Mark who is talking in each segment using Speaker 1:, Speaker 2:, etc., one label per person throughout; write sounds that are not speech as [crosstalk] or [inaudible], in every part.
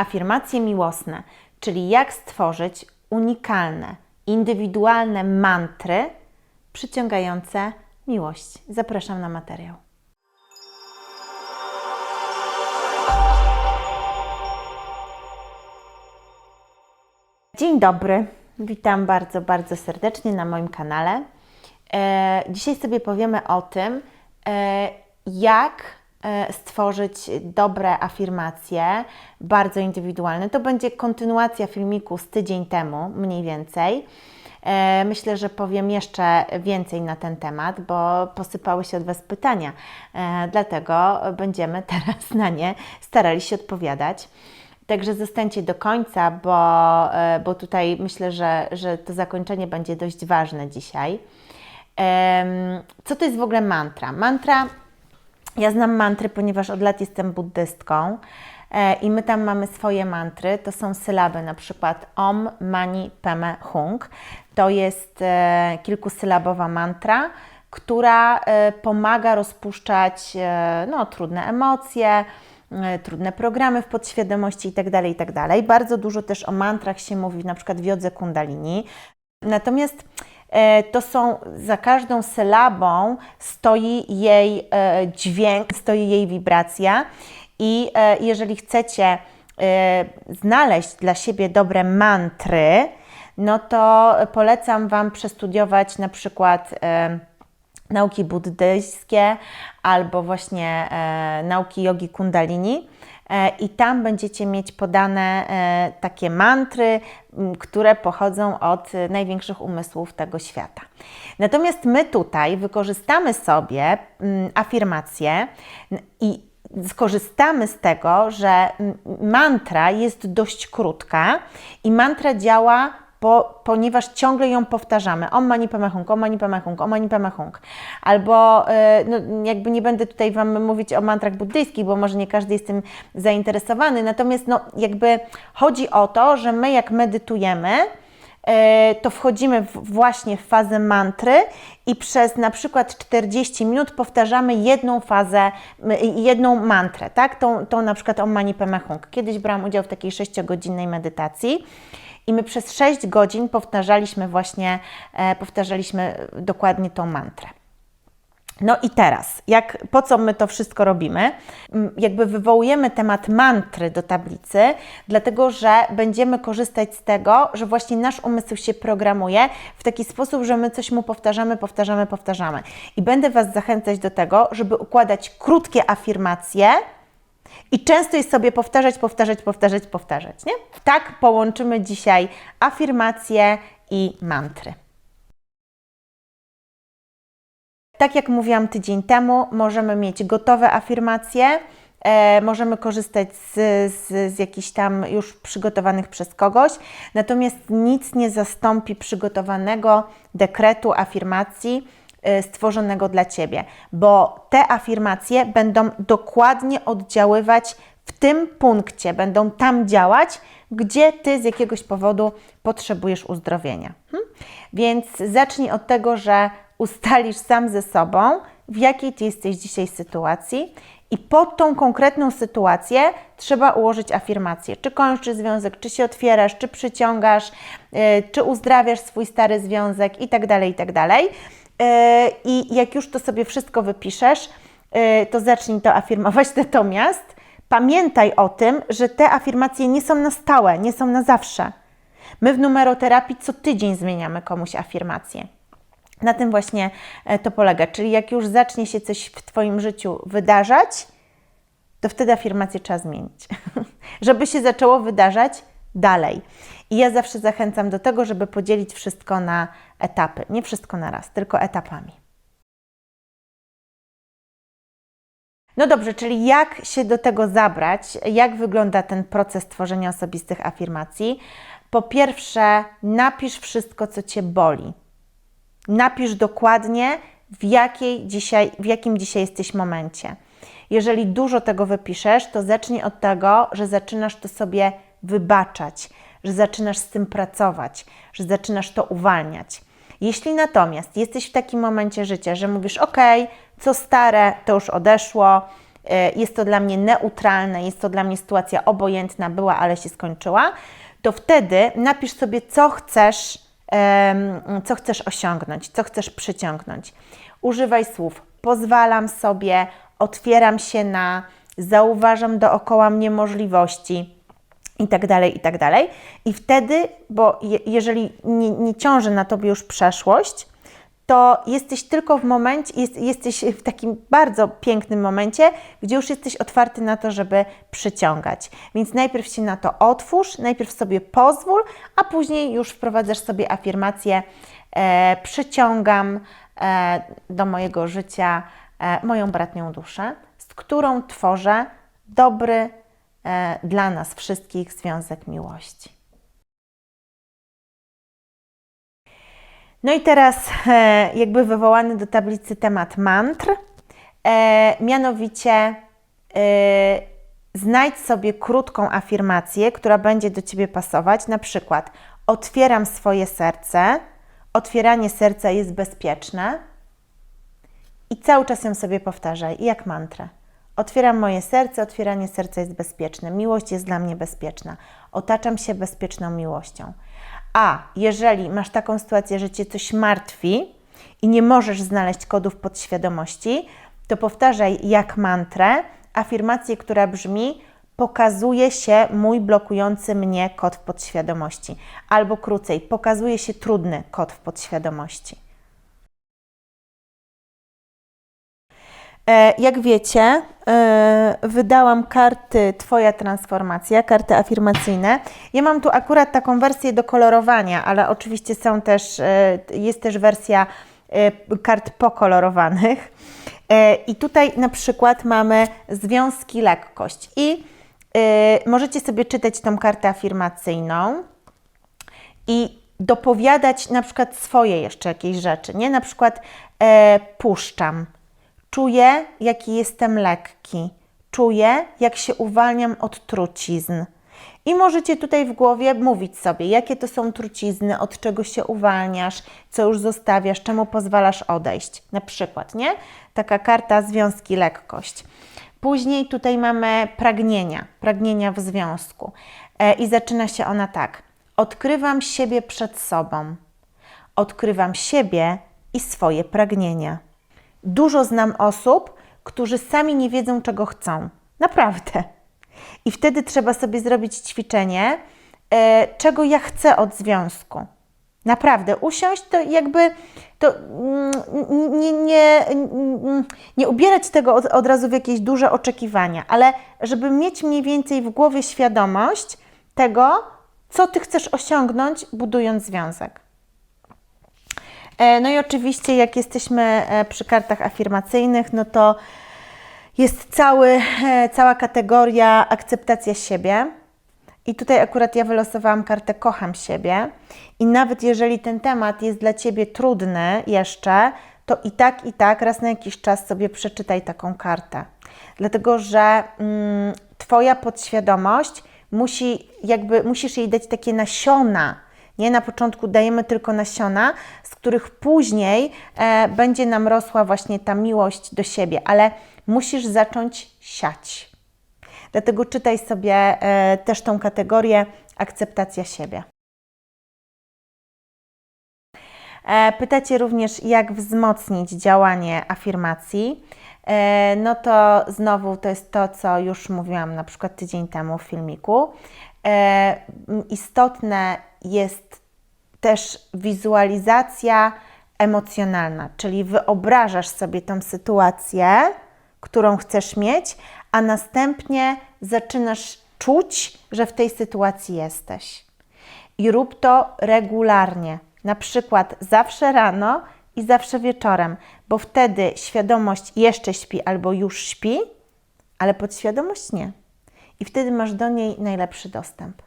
Speaker 1: Afirmacje miłosne, czyli jak stworzyć unikalne, indywidualne mantry przyciągające miłość. Zapraszam na materiał. Dzień dobry, witam bardzo, bardzo serdecznie na moim kanale. E, dzisiaj sobie powiemy o tym, e, jak stworzyć dobre afirmacje, bardzo indywidualne. To będzie kontynuacja filmiku z tydzień temu, mniej więcej. E, Myślę, że powiem jeszcze więcej na ten temat, bo posypały się od Was pytania, e, dlatego będziemy [laughs] teraz na nie starali się odpowiadać. Także zostańcie do końca, bo, e, bo tutaj myślę, że, że to zakończenie będzie dość ważne dzisiaj. Co to jest w ogóle mantra? Mantra, ja znam mantry, ponieważ od lat jestem buddystką e, i my tam mamy swoje mantry. To są sylaby, na przykład Om Mani Padme Hung. To jest e, kilkusylabowa mantra, która e, pomaga rozpuszczać no, trudne emocje, trudne programy w podświadomości itd., itd. Bardzo dużo też o mantrach się mówi, na przykład w jodze kundalini. Natomiast to są, za każdą sylabą stoi jej e, dźwięk, stoi jej wibracja i e, jeżeli chcecie e, znaleźć dla siebie dobre mantry, no to polecam Wam przestudiować na przykład e, nauki buddyjskie albo właśnie e, nauki jogi kundalini. E, I tam będziecie mieć podane e, takie mantry, które pochodzą od największych umysłów tego świata. Natomiast my tutaj wykorzystamy sobie afirmacje i skorzystamy z tego, że mantra jest dość krótka i mantra działa po, ponieważ ciągle ją powtarzamy. Om mani padme hung, om mani padme hung, om mani padme hung. Albo e, no, jakby nie będę tutaj Wam mówić o mantrach buddyjskich, bo może nie każdy jest tym zainteresowany. Natomiast no, jakby chodzi o to, że my jak medytujemy, e, to wchodzimy właśnie w fazę mantry i przez na przykład 40 minut powtarzamy jedną fazę, m, jedną mantrę, tak? Tą, tą na przykład Om Mani Padme. Kiedyś brałam udział w takiej 6-godzinnej medytacji i my przez 6 godzin powtarzaliśmy właśnie, e, powtarzaliśmy dokładnie tą mantrę. No i teraz, jak, po co my to wszystko robimy? M, Jakby wywołujemy temat mantry do tablicy, dlatego że będziemy korzystać z tego, że właśnie nasz umysł się programuje w taki sposób, że my coś mu powtarzamy, powtarzamy, powtarzamy. I będę Was zachęcać do tego, żeby układać krótkie afirmacje, i często jest sobie powtarzać, powtarzać, powtarzać, powtarzać. Nie? Tak połączymy dzisiaj afirmacje i mantry. Tak jak mówiłam tydzień temu, możemy mieć gotowe afirmacje, e, możemy korzystać z, z, z jakichś tam już przygotowanych przez kogoś, natomiast nic nie zastąpi przygotowanego dekretu afirmacji stworzonego dla Ciebie, bo te afirmacje będą dokładnie oddziaływać w tym punkcie, będą tam działać, gdzie Ty z jakiegoś powodu potrzebujesz uzdrowienia. Hmm? Więc zacznij od tego, że ustalisz sam ze sobą, w jakiej Ty jesteś dzisiaj sytuacji i pod tą konkretną sytuację trzeba ułożyć afirmację. Czy kończysz związek, czy się otwierasz, czy przyciągasz, yy, czy uzdrawiasz swój stary związek i tak dalej, Yy, I jak już to sobie wszystko wypiszesz, yy, to zacznij to afirmować. [laughs] Natomiast pamiętaj o tym, że te afirmacje nie są na stałe, nie są na zawsze. My w numeroterapii co tydzień zmieniamy komuś afirmację. Na tym właśnie e, to polega. Czyli jak już zacznie się coś w Twoim życiu wydarzać, to wtedy afirmację trzeba zmienić, [laughs] żeby się zaczęło wydarzać dalej. I ja zawsze zachęcam do tego, żeby podzielić wszystko na etapy. Nie wszystko na raz, tylko etapami. No dobrze, czyli jak się do tego zabrać? Jak wygląda ten proces tworzenia osobistych afirmacji? Po pierwsze, napisz wszystko, co Cię boli. Napisz dokładnie, w, jakiej dzisiaj, w jakim dzisiaj jesteś momencie. Jeżeli dużo tego wypiszesz, to zacznij od tego, że zaczynasz to sobie wybaczać, że zaczynasz z tym pracować, że zaczynasz to uwalniać. Jeśli natomiast jesteś w takim momencie życia, że mówisz: OK, co stare, to już odeszło, e, jest to dla mnie neutralne, jest to dla mnie sytuacja obojętna, była, ale się skończyła, to wtedy napisz sobie, co chcesz, co chcesz osiągnąć, co chcesz przyciągnąć. Używaj słów pozwalam sobie, otwieram się na, zauważam dookoła mnie możliwości i tak dalej, i tak dalej. I wtedy, bo je, jeżeli nie, nie ciąży na Tobie już przeszłość, to jesteś tylko w momencie, jest, jesteś w takim bardzo pięknym momencie, gdzie już jesteś otwarty na to, żeby przyciągać. Więc najpierw się na to otwórz, najpierw sobie pozwól, a później już wprowadzasz sobie afirmację e, przyciągam e, do mojego życia e, moją bratnią duszę, z którą tworzę dobry dla nas wszystkich związek miłości. No i teraz e, jakby wywołany do tablicy temat mantr, e, mianowicie e, znajdź sobie krótką afirmację, która będzie do Ciebie pasować, na przykład otwieram swoje serce, otwieranie serca jest bezpieczne i cały czas ją sobie powtarzaj, jak mantrę. Otwieram moje serce, otwieranie serca jest bezpieczne, miłość jest dla mnie bezpieczna, otaczam się bezpieczną miłością. A jeżeli masz taką sytuację, że cię coś martwi i nie możesz znaleźć kodów podświadomości, to powtarzaj jak mantrę afirmację, która brzmi: Pokazuje się mój blokujący mnie kod w podświadomości. Albo krócej, pokazuje się trudny kod w podświadomości. Jak wiecie, e, wydałam karty Twoja transformacja, karty afirmacyjne. Ja mam tu akurat taką wersję do kolorowania, ale oczywiście są też, e, jest też wersja kart pokolorowanych. I tutaj na przykład mamy związki lekkość i możecie sobie czytać tą kartę afirmacyjną i dopowiadać na przykład swoje jeszcze jakieś rzeczy, nie? Na przykład puszczam, Czuję, jaki jestem lekki. Czuję, jak się uwalniam od trucizn. I możecie tutaj w głowie mówić sobie, jakie to są trucizny, od czego się uwalniasz, co już zostawiasz, czemu pozwalasz odejść. Na przykład, nie? Taka karta związki, lekkość. Później tutaj mamy pragnienia, pragnienia w związku. E, I zaczyna się ona tak. Odkrywam siebie przed sobą. Odkrywam siebie i swoje pragnienia. Dużo znam osób, którzy sami nie wiedzą, czego chcą. Naprawdę. I wtedy trzeba sobie zrobić ćwiczenie, e, czego ja chcę od związku. Naprawdę, usiąść to jakby to mm, nie, nie, nie ubierać tego od, od razu w jakieś duże oczekiwania, ale żeby mieć mniej więcej w głowie świadomość tego, co ty chcesz osiągnąć, budując związek. E, no i oczywiście, jak jesteśmy e, przy kartach afirmacyjnych, no to jest cały, e, cała kategoria akceptacja siebie. I tutaj akurat ja wylosowałam kartę Kocham siebie. I nawet jeżeli ten temat jest dla ciebie trudny jeszcze, to i tak, i tak raz na jakiś czas sobie przeczytaj taką kartę. Dlatego, że mm, Twoja podświadomość musi, jakby, musisz jej dać takie nasiona nie na początku dajemy tylko nasiona, z których później e, będzie nam rosła właśnie ta miłość do siebie, ale musisz zacząć siać. Dlatego czytaj sobie e, też tą kategorię akceptacja siebie. E, pytacie również, jak wzmocnić działanie afirmacji. E, no to znowu to jest to, co już mówiłam na przykład tydzień temu w filmiku. E, istotne jest też wizualizacja emocjonalna, czyli wyobrażasz sobie tą sytuację, którą chcesz mieć, a następnie zaczynasz czuć, że w tej sytuacji jesteś. I rób to regularnie, na przykład zawsze rano i zawsze wieczorem, bo wtedy świadomość jeszcze śpi albo już śpi, ale podświadomość nie. I wtedy masz do niej najlepszy dostęp.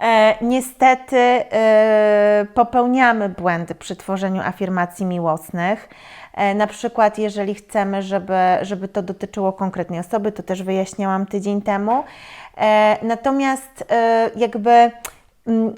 Speaker 1: E, niestety e, popełniamy błędy przy tworzeniu afirmacji miłosnych. E, na przykład, jeżeli chcemy, żeby, żeby to dotyczyło konkretnej osoby, to też wyjaśniałam tydzień temu. E, natomiast e, jakby m, mm,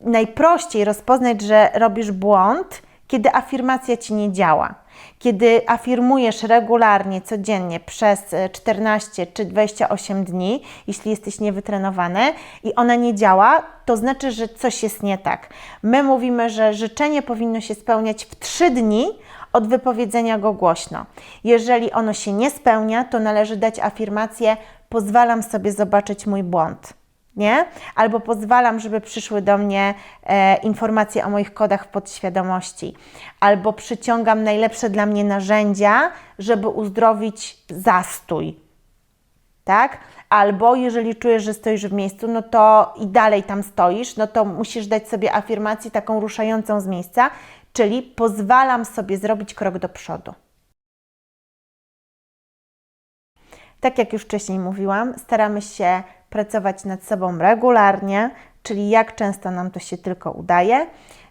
Speaker 1: najprościej rozpoznać, że robisz błąd, kiedy afirmacja ci nie działa. Kiedy afirmujesz regularnie, codziennie przez e, 14 czy 28 dni, jeśli jesteś niewytrenowany i ona nie działa, to znaczy, że coś jest nie tak. My mówimy, że życzenie powinno się spełniać w 3 dni od wypowiedzenia go głośno. Jeżeli ono się nie spełnia, to należy dać afirmację: pozwalam sobie zobaczyć mój błąd nie? Albo pozwalam, żeby przyszły do mnie e, informacje o moich kodach podświadomości, albo przyciągam najlepsze dla mnie narzędzia, żeby uzdrowić zastój. Tak? Albo jeżeli czujesz, że stoisz w miejscu, no to i dalej tam stoisz, no to musisz dać sobie afirmację taką ruszającą z miejsca, czyli pozwalam sobie zrobić krok do przodu. Tak jak już wcześniej mówiłam, staramy się pracować nad sobą regularnie, czyli jak często nam to się tylko udaje.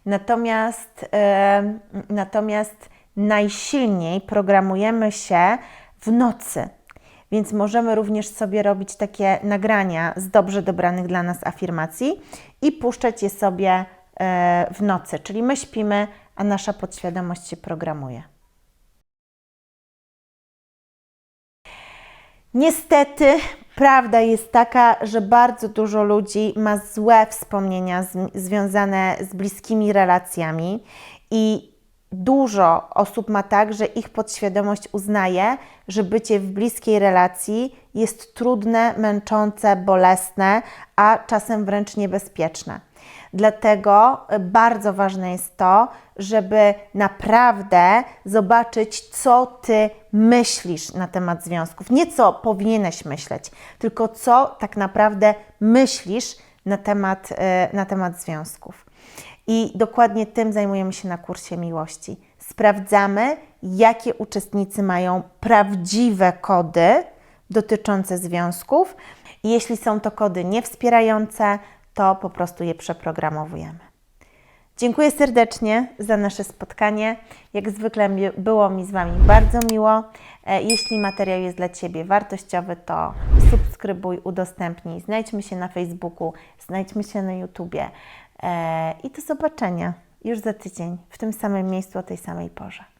Speaker 1: Natomiast, e, natomiast najsilniej programujemy się w nocy. Więc możemy również sobie robić takie nagrania z dobrze dobranych dla nas afirmacji i puszczać je sobie e, w nocy. Czyli my śpimy, a nasza podświadomość się programuje. Niestety, prawda jest taka, że bardzo dużo ludzi ma złe wspomnienia z, związane z bliskimi relacjami i dużo osób ma tak, że ich podświadomość uznaje, że bycie w bliskiej relacji jest trudne, męczące, bolesne, a czasem wręcz niebezpieczne. Dlatego bardzo ważne jest to, żeby naprawdę zobaczyć, co ty myślisz na temat związków. Nie co powinieneś myśleć, tylko co tak naprawdę myślisz na temat, e, na temat związków. I dokładnie tym zajmujemy się na kursie miłości. Sprawdzamy, jakie uczestnicy mają prawdziwe kody dotyczące związków. Jeśli są to kody niewspierające, to po prostu je przeprogramowujemy. Dziękuję serdecznie za nasze spotkanie. Jak zwykle było mi z Wami bardzo miło. E, Jeśli materiał jest dla Ciebie wartościowy, to subskrybuj, udostępnij. Znajdźmy się na Facebooku, znajdźmy się na YouTubie. E, I do zobaczenia już za tydzień w tym samym miejscu o tej samej porze.